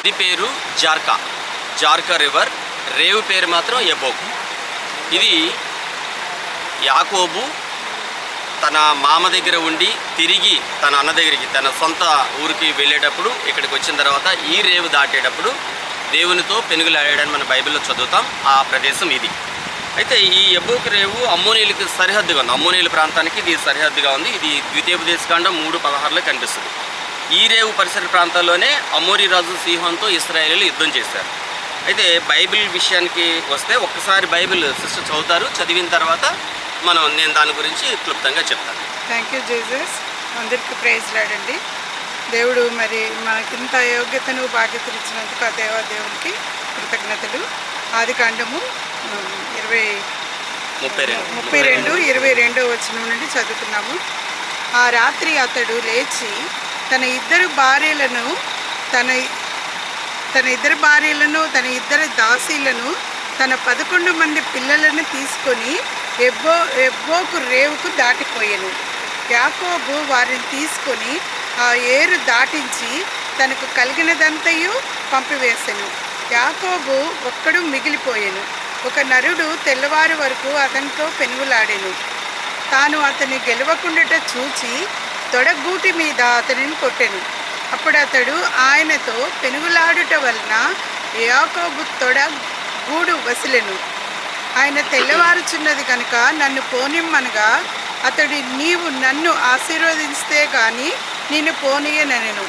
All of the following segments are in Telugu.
ఇది పేరు జార్కా. జార్కా రివర్. రేవు పేరు మాత్రం ఎబోక్ ఇది యాకోబు తన మామ దగ్గర ఉండి తిరిగి తన అన్న దగ్గరికి తన సొంత ఊరికి వెళ్ళేటప్పుడు ఇక్కడికి వచ్చిన తర్వాత ఈ రేవు దాటేటప్పుడు దేవునితో పెనుగులాడాడని మన బైబిల్లో చదువుతాం. ఆ ప్రదేశం ఇది. అయితే ఈ ఎబోక్ రేవు అమ్మోనీలకు సరిహద్దుగా ఉంది. అమ్మోనీల ప్రాంతానికి ఇది సరిహద్దుగా ఉంది. ఇది ద్వితీయోపదేశకాండం మూడు పదహారులో కనిపిస్తుంది. ఈ రేవు పరిసర ప్రాంతాల్లోనే అమోరి రాజు సిహోన్తో ఇస్రాయేలీలు యుద్ధం చేశారు. అయితే బైబిల్ విషయానికి వస్తే ఒక్కసారి బైబిల్ సిస్టర్ చదువుతారు చదివిన తర్వాత మనం నేను దాని గురించి క్లుప్తంగా చెప్తాను. థ్యాంక్ యూ జీసస్ అందరికీ ప్రైజ్ లాడండి. దేవుడు మరి మనకింత యోగ్యతను బాధ్యతలు ఇచ్చినందుకు ఆ దేవా దేవునికి కృతజ్ఞతలు. ఆది కాండము ఇరవై ముప్పై రెండు. ముప్పై రెండు ఇరవై రెండో వచనం నుండి చదువుకున్నాము. ఆ రాత్రి అతడు లేచి తన ఇద్దరు భార్యలను తన తన ఇద్దరు భార్యలను తన ఇద్దరు దాసీలను తన పదకొండు మంది పిల్లలను తీసుకొని ఎబ్బో ఎబ్బోకు రేవుకు దాటిపోయాను. యాకోబు వారిని తీసుకొని ఆ ఏరు దాటించి తనకు కలిగినదంతయు పంపివేశాను యాకోబు ఒక్కడు మిగిలిపోయాను. ఒక నరుడు తెల్లవారు వరకు అతనితో పెనుగులాడాను. తాను అతన్ని గెలవకుండాట చూచి తొడగూటి మీద అతనిని కొట్టెను. అప్పుడు అతడు ఆయనతో పెనుగులాడుట వలన యాకోబు తొడ గూడు వసిలెను. ఆయన తెల్లవారుచున్నది కనుక నన్ను పోనిమ్మనగా అతడు నీవు నన్ను ఆశీర్వదిస్తే కానీ నేను పోనీయనెను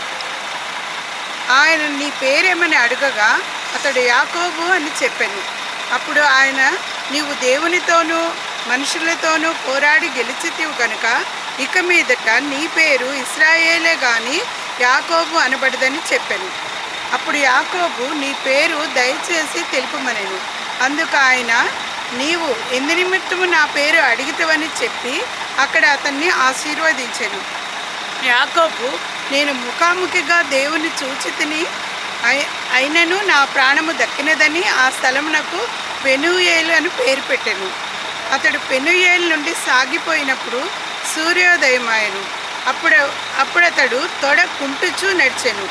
ఆయన నీ పేరేమని అడగగా అతడు యాకోబు అని చెప్పాను. అప్పుడు ఆయన నీవు దేవునితోనూ మనుషులతోనూ పోరాడి గెలిచితివు కనుక ఇక మీదట నీ పేరు ఇస్రాయేలే గాని యాకోబు అనబడదని చెప్పాను. అప్పుడు యాకోబు నీ పేరు దయచేసి తెలుపమనేను. అందుకు ఆయన నీవు ఎందు నిమిత్తము నా పేరు అడిగితవని చెప్పి అక్కడ అతన్ని ఆశీర్వదించాను. యాకోబు నేను ముఖాముఖిగా దేవుని చూచితిని అయి- అయినను నా ప్రాణము దక్కినదని ఆ స్థలమునకు పెనుయేలు అని పేరు పెట్టాను. అతడు పెనుయేలు నుండి సాగిపోయినప్పుడు సూర్యోదయమాయను. అప్పుడు అప్పుడతడు తొడ కుంటుచూ నడిచెను.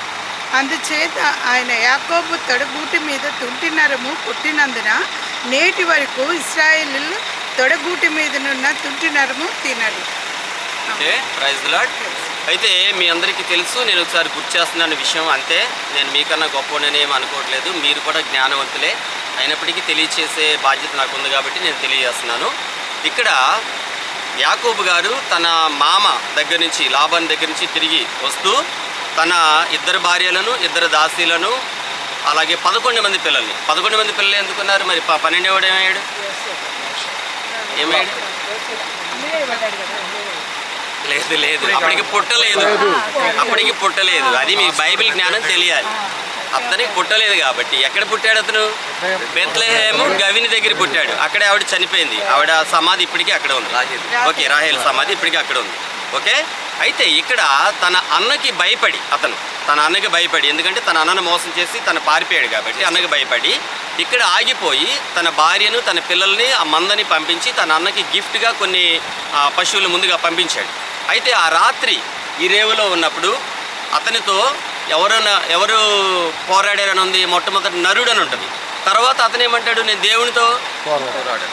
అందుచేత ఆయన యాకోబు తొడగూటి మీద తుంటినరము పుట్టినందున నేటి వరకు ఇస్రాయిల్ తొడగూటి మీదనున్న తుంటినరము తినరు. ఓకే ప్రైజ్ లాడ్ అయితే మీ అందరికీ తెలుసు నేను ఒకసారి గుర్తు చేస్తున్నాను విషయం అంతే. నేను మీకన్నా గొప్పననేం అనుకోవట్లేదు. మీరు కూడా జ్ఞానవంతులే. అయినప్పటికీ తెలియచేసే బాధ్యత నాకు ఉంది కాబట్టి నేను తెలియజేస్తున్నాను. ఇక్కడ యాకోబు గారు తన మామ దగ్గర నుంచి లాభాన్ దగ్గర నుంచి తిరిగి వస్తూ తన ఇద్దరు భార్యలను ఇద్దరు దాసీలను అలాగే పదకొండు మంది పిల్లల్ని. పదకొండు మంది పిల్లలు ఎందుకున్నారు? మరి పన్నెండేవాడు ఏమయ్యాడు? ఏమయ్యాడు? లేదు లేదు. అప్పటికి పుట్టలేదు. అప్పటికి పుట్టలేదు. అది మీ బైబిల్ జ్ఞానం తెలియాలి. అతనికి పుట్టలేదు కాబట్టి. ఎక్కడ పుట్టాడు అతను? బెత్లహేము గవిని దగ్గర పుట్టాడు. అక్కడే ఆవిడ చనిపోయింది. ఆవిడ సమాధి ఇప్పటికీ అక్కడ ఉంది. ఓకే రాహేల్ సమాధి ఇప్పటికీ అక్కడ ఉంది. ఓకే? అయితే ఇక్కడ తన అన్నకి భయపడి అతను తన అన్నకి భయపడి ఎందుకంటే తన అన్నను మోసం చేసి తను పారిపోయాడు కాబట్టి అన్నకి భయపడి ఇక్కడ ఆగిపోయి తన భార్యను తన పిల్లల్ని ఆ మందని పంపించి తన అన్నకి గిఫ్ట్గా కొన్ని పశువులు ముందుగా పంపించాడు. అయితే ఆ రాత్రి ఈ రేవులో ఉన్నప్పుడు అతనితో ఎవరైనా ఎవరు పోరాడారని ఉంది మొట్టమొదటి నరుడు అని ఉంటుంది. తర్వాత అతను ఏమంటాడు నేను దేవునితో పోరాడాను.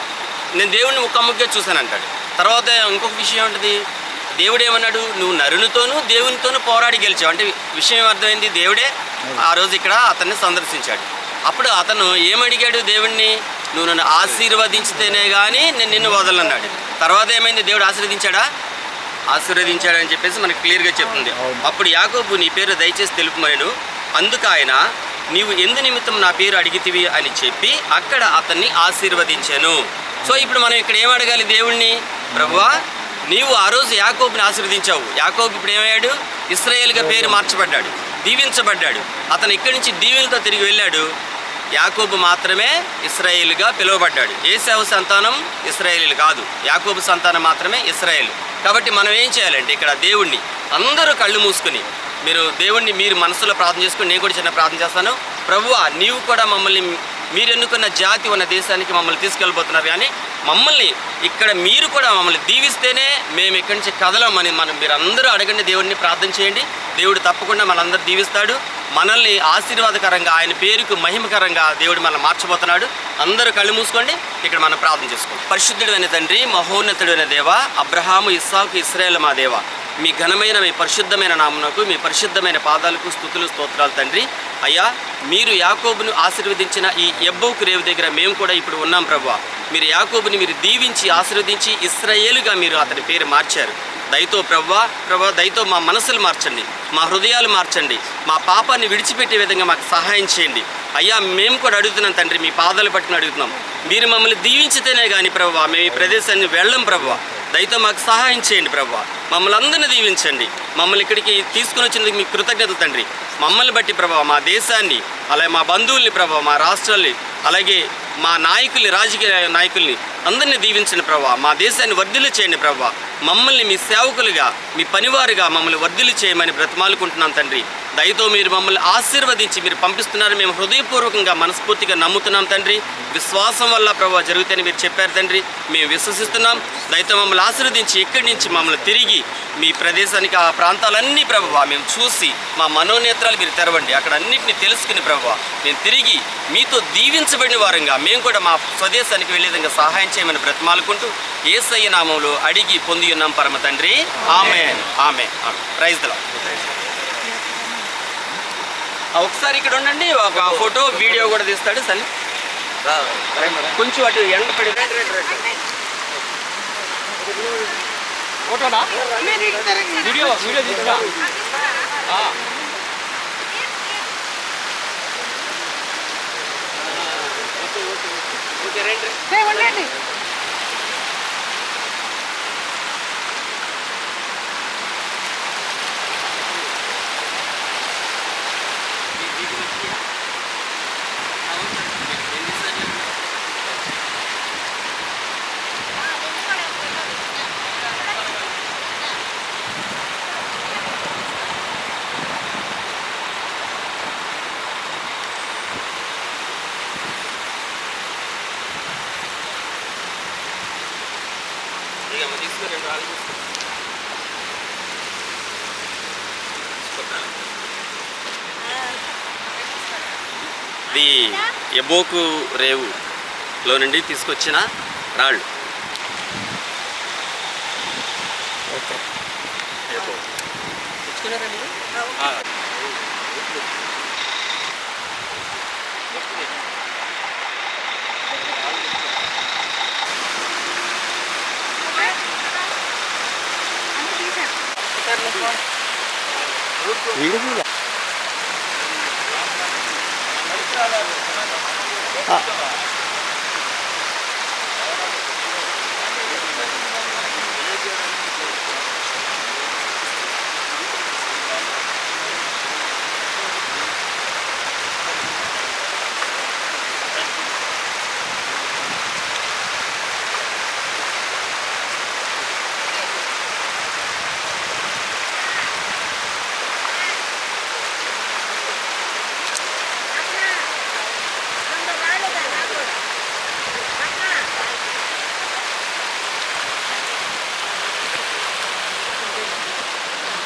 నేను దేవుడిని ముఖాముఖిగా చూశాను అంటాడు తర్వాత ఇంకొక విషయం ఏంటిది దేవుడు ఏమన్నాడు? నువ్వు నరునితోనూ దేవునితోనూ పోరాడి గెలిచావు. అంటే విషయం అర్థమైంది దేవుడే ఆ రోజు ఇక్కడ అతన్ని సందర్శించాడు. అప్పుడు అతను ఏమడిగాడు దేవుణ్ణి? నువ్వు నన్ను ఆశీర్వదించితేనే కానీ నేను నిన్ను వదలన్నాడు తర్వాత ఏమైంది? దేవుడు ఆశీర్వదించాడా? ఆశీర్వదించాడని చెప్పేసి మనకు క్లియర్గా చెప్తుంది. అప్పుడు యాకోబు నీ పేరు దయచేసి తెలుపుమను అందుకు ఆయన నీవు ఎందు నిమిత్తం నా పేరు అడిగితివి? అని చెప్పి అక్కడ అతన్ని ఆశీర్వదించాను. సో ఇప్పుడు మనం ఇక్కడ ఏం అడగాలి దేవుణ్ణి? ప్రభువా నీవు ఆ రోజు యాకోబుని ఆశీర్వదించావు. యాకోబు ఇప్పుడు ఏమయ్యాడు? ఇస్రాయేల్గా పేరు మార్చబడ్డాడు దీవించబడ్డాడు. అతను ఇక్కడి నుంచి దీవెనతో తిరిగి వెళ్ళాడు? యాకోబు మాత్రమే ఇస్రాయేల్గా పిలువబడ్డాడు. ఏసావు సంతానం ఇస్రాయేలీలు కాదు. యాకోబు సంతానం మాత్రమే ఇస్రాయేల్. కాబట్టి మనం ఏం చేయాలంటే ఇక్కడ దేవుణ్ణి అందరూ కళ్ళు మూసుకుని మీరు దేవుణ్ణి మీరు మనసులో ప్రార్థన చేసుకుని నేను కూడా చిన్న ప్రార్థన చేస్తాను. ప్రభువా నీవు కూడా మమ్మల్ని మీరు ఎన్నుకున్న జాతి ఉన్న దేశానికి మమ్మల్ని తీసుకెళ్ళిపోతున్నారు కానీ మమ్మల్ని ఇక్కడ మీరు కూడా మమ్మల్ని దీవిస్తేనే మేము ఇక్కడి నుంచి కదలమని మనం మీరు అందరూ అడగండి దేవుడిని ప్రార్థన చేయండి. దేవుడు తప్పకుండా మనందరూ దీవిస్తాడు. మనల్ని ఆశీర్వాదకరంగా ఆయన పేరుకు మహిమకరంగా దేవుడు మనల్ని మార్చబోతున్నాడు. అందరూ కళ్ళు మూసుకోండి. ఇక్కడ మనం ప్రార్థన చేసుకోండి పరిశుద్ధుడైన తండ్రి మహోన్నతుడైన దేవ అబ్రహాము ఇస్సాకు ఇస్రాయేల్ మా దేవ మీ ఘనమైన మీ పరిశుద్ధమైన నామునకు మీ పరిశుద్ధమైన పాదాలకు స్థుతులు స్తోత్రాలు తండ్రి. అయ్యా మీరు యాకోబును ఆశీర్వదించిన ఈ ఎబ్బోకు రేవు దగ్గర మేము కూడా ఇప్పుడు ఉన్నాం ప్రభు మీరు యాకోబుని మీరు దీవించి ఆశీర్వదించి ఇస్రాయేలుగా మీరు అతని పేరు మార్చారు. దయతో ప్రవ్వా ప్రభా దయతో మా మనసులు మార్చండి మా హృదయాలు మార్చండి మా పాపాన్ని విడిచిపెట్టే విధంగా మాకు సహాయం చేయండి. అయ్యా మేము కూడా అడుగుతున్నాం తండ్రి మీ పాదాలు పట్టుకుని అడుగుతున్నాం. మీరు మమ్మల్ని దీవించితేనే కానీ ప్రభావ మేము ఈ ప్రదేశాన్ని వెళ్ళం ప్రభావ. దయతో మాకు సహాయం చేయండి ప్రభావ. మమ్మల్ని అందరినీ దీవించండి. మమ్మల్ని ఇక్కడికి తీసుకుని వచ్చినందుకు మీకు కృతజ్ఞతలు తండ్రి. మమ్మల్ని బట్టి ప్రభావ మా దేశాన్ని అలాగే మా బంధువుల్ని ప్రభావ మా రాష్ట్రాల్ని అలాగే మా నాయకుల్ని రాజకీయ నాయకుల్ని అందరినీ దీవించండి ప్రభా మా దేశాన్ని వర్ధిల్లు చేయండి ప్రభా మమ్మల్ని మీ సేవకులుగా మీ పనివారుగా మమ్మల్ని వర్ధిల్లు చేయమని బ్రతమాలుకుంటున్నాం తండ్రి. దయతో మీరు మమ్మల్ని ఆశీర్వదించి మీరు పంపిస్తున్నారని మేము హృదయపూర్వకంగా మనస్ఫూర్తిగా నమ్ముతున్నాం తండ్రి. విశ్వాసం వల్ల ప్రభావ జరుగుతాయని మీరు చెప్పారు తండ్రి. మేము విశ్వసిస్తున్నాం. దయతో మమ్మల్ని ఆశీర్వదించి ఇక్కడి నుంచి మమ్మల్ని తిరిగి మీ ప్రదేశానికి ఆ ప్రాంతాలన్నీ ప్రభావ మేము చూసి మా మనోనేత్రాలు మీరు తెరవండి. అక్కడ అన్నింటినీ తెలుసుకుని ప్రభావ మేము తిరిగి మీతో దీవించబడిన వారంగా మేము కూడా మా స్వదేశానికి వెళ్ళే విధంగా సహాయం చేయమని బ్రతిమాలుకుంటూ ఏసయ్య నామంలో అడిగి పొంది ఉన్నాం పరమ తండ్రి. ఆమె ఆమె ప్రైజ్ దలా ఒకసారి ఇక్కడ ఉండండి ఒక ఫోటో వీడియో కూడా తీస్తాడు సన్ని కొంచెం అటు ఎండ పడి ఫోటోనా? వీడియో వీడియో తీసుకురా ఓకే రండి ఉండండి ఇది ఎబోకు రేవులో నుండి తీసుకొచ్చిన రాళ్ళు ఎబో. తెచ్చుకున్నారా మీరు? ఆ. 이름이 냐? 아.